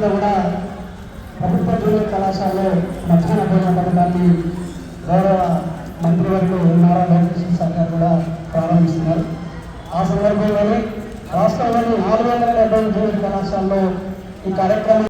అంతా కూడా ప్రభుత్వ జూనియర్ కళాశాలలో మధ్యాహ్న భోజన పథకాన్ని గౌరవ మంత్రివర్గ నారా లోకేశ్వర సార్ గారు కూడా ప్రారంభిస్తున్నారు. ఆ సందర్భంలోనే రాష్ట్రంలోని నాలుగు వందల డెబ్బై జూనియర్ కళాశాలలో ఈ కార్యక్రమం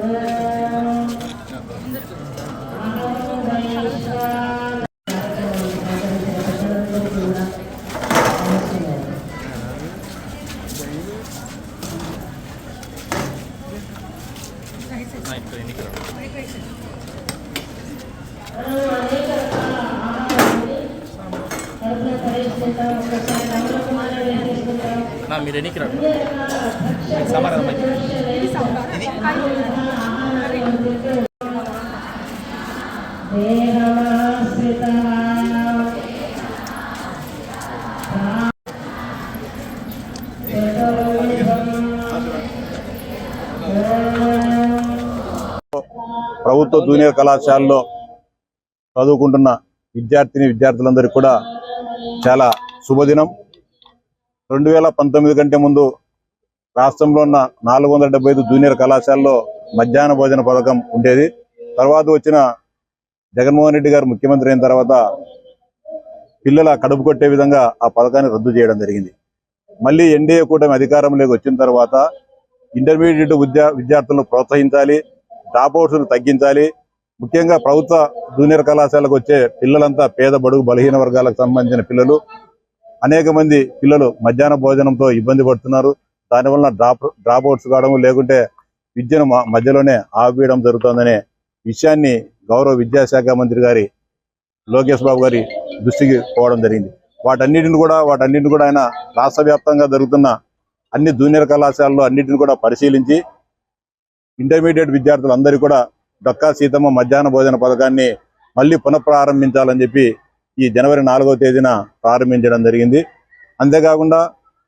ఆ. శక్తిని మీరు ఎన్నికి రండి ప్రభుత్వ జూనియర్ కళాశాలలో చదువుకుంటున్న విద్యార్థిని విద్యార్థులందరికీ కూడా చాలా శుభదినం. రెండు వేల పంతొమ్మిది కంటే ముందు రాష్ట్రంలో ఉన్న నాలుగు వందల డెబ్బై ఐదు జూనియర్ కళాశాలలో మధ్యాహ్న భోజన పథకం ఉండేది. తర్వాత వచ్చిన జగన్మోహన్ రెడ్డి గారు ముఖ్యమంత్రి అయిన తర్వాత పిల్లల కడుపు కొట్టే విధంగా ఆ పథకాన్ని రద్దు చేయడం జరిగింది. మళ్ళీ ఎన్డీఏ కూటమి అధికారంలోకి వచ్చిన తర్వాత ఇంటర్మీడియట్ విద్యా విద్యార్థులను ప్రోత్సహించాలి డ్రాప్అవుట్స్ను తగ్గించాలి. ముఖ్యంగా ప్రభుత్వ జూనియర్ కళాశాలకు వచ్చే పిల్లలంతా పేద బడుగు బలహీన వర్గాలకు సంబంధించిన పిల్లలు అనేక మంది పిల్లలు మధ్యాహ్న భోజనంతో ఇబ్బంది పడుతున్నారు. దానివల్ల డ్రాప్ డ్రాప్అవుట్స్ కావడం లేకుంటే విద్యను మ- మధ్యలోనే ఆపేయడం జరుగుతుందనే విషయాన్ని గౌరవ విద్యాశాఖ మంత్రి గారి లోకేష్ బాబు గారి దృష్టికి పోవడం జరిగింది. వాటన్నిటిని కూడా వాటన్నిటిని కూడా ఆయన రాష్ట్ర వ్యాప్తంగా జరుగుతున్న అన్ని జూనియర్ కళాశాలలో అన్నిటిని కూడా పరిశీలించి ఇంటర్మీడియట్ విద్యార్థులందరూ కూడా డొక్కా సీతమ్మ మధ్యాహ్న భోజన పథకాన్ని మళ్ళీ పునఃప్రారంభించాలని చెప్పి ఈ జనవరి నాలుగవ తేదీన ప్రారంభించడం జరిగింది. అంతేకాకుండా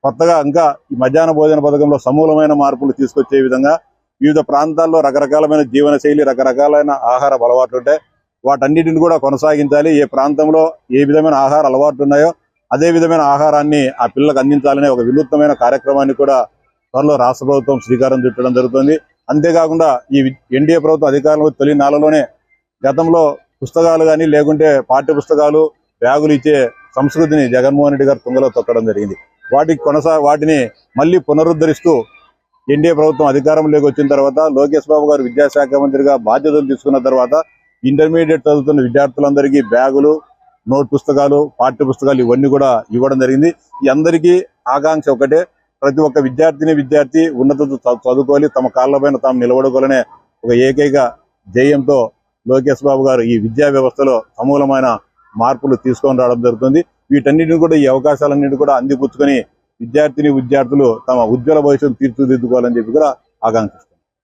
కొత్తగా ఇంకా ఈ మధ్యాహ్న భోజన పథకంలో సమూలమైన మార్పులు తీసుకొచ్చే విధంగా వివిధ ప్రాంతాల్లో రకరకాలమైన జీవన శైలి రకరకాలైన ఆహార అలవాట్లు ఉంటాయి వాటన్నిటిని కూడా కొనసాగించాలి. ఏ ప్రాంతంలో ఏ విధమైన ఆహార అలవాట్లు ఉన్నాయో అదే విధమైన ఆహారాన్ని ఆ పిల్లలకు అందించాలనే ఒక వినూత్నమైన కార్యక్రమాన్ని కూడా త్వరలో రాష్ట్ర ప్రభుత్వం శ్రీకారం చుట్టడం జరుగుతుంది. అంతేకాకుండా ఈ ఎన్డీఏ ప్రభుత్వం అధికారంలో తొలి నెలలోనే గతంలో పుస్తకాలు కానీ లేకుంటే పాఠ్య పుస్తకాలు బ్యాగులు ఇచ్చే సంస్కృతిని జగన్మోహన్ రెడ్డి గారు తుంగలో తొక్కడం జరిగింది. వాటికి కొనసా వాటిని మళ్ళీ పునరుద్ధరిస్తూ ఎన్డీఏ ప్రభుత్వం అధికారంలోకి వచ్చిన తర్వాత లోకేష్ బాబు గారు విద్యాశాఖ మంత్రిగా బాధ్యతలు తీసుకున్న తర్వాత ఇంటర్మీడియట్ చదువుతున్న విద్యార్థులందరికీ బ్యాగులు నోట్ పుస్తకాలు పాఠ్య పుస్తకాలు ఇవన్నీ కూడా ఇవ్వడం జరిగింది. ఈ అందరికీ ఆకాంక్ష ఒకటే ప్రతి ఒక్క విద్యార్థిని విద్యార్థి ఉన్నత చదువుకోవాలి తమ కాళ్ళపైన తాము నిలబడుకోవాలనే ఒక ఏకైక ధ్యేయంతో లోకేష్ బాబు గారు ఈ విద్యా వ్యవస్థలో సమూలమైన మార్పులు తీసుకొని రావడం జరుగుతుంది. వీటన్నిటిని కూడా ఈ అవకాశాలన్నింటినీ కూడా అందిపుచ్చుకొని విద్యార్థిని విద్యార్థులు తమ ఉజ్వల భవిష్యత్తు తీర్చిదిద్దుకోవాలని చెప్పి కూడా ఆకాంక్షిస్తారు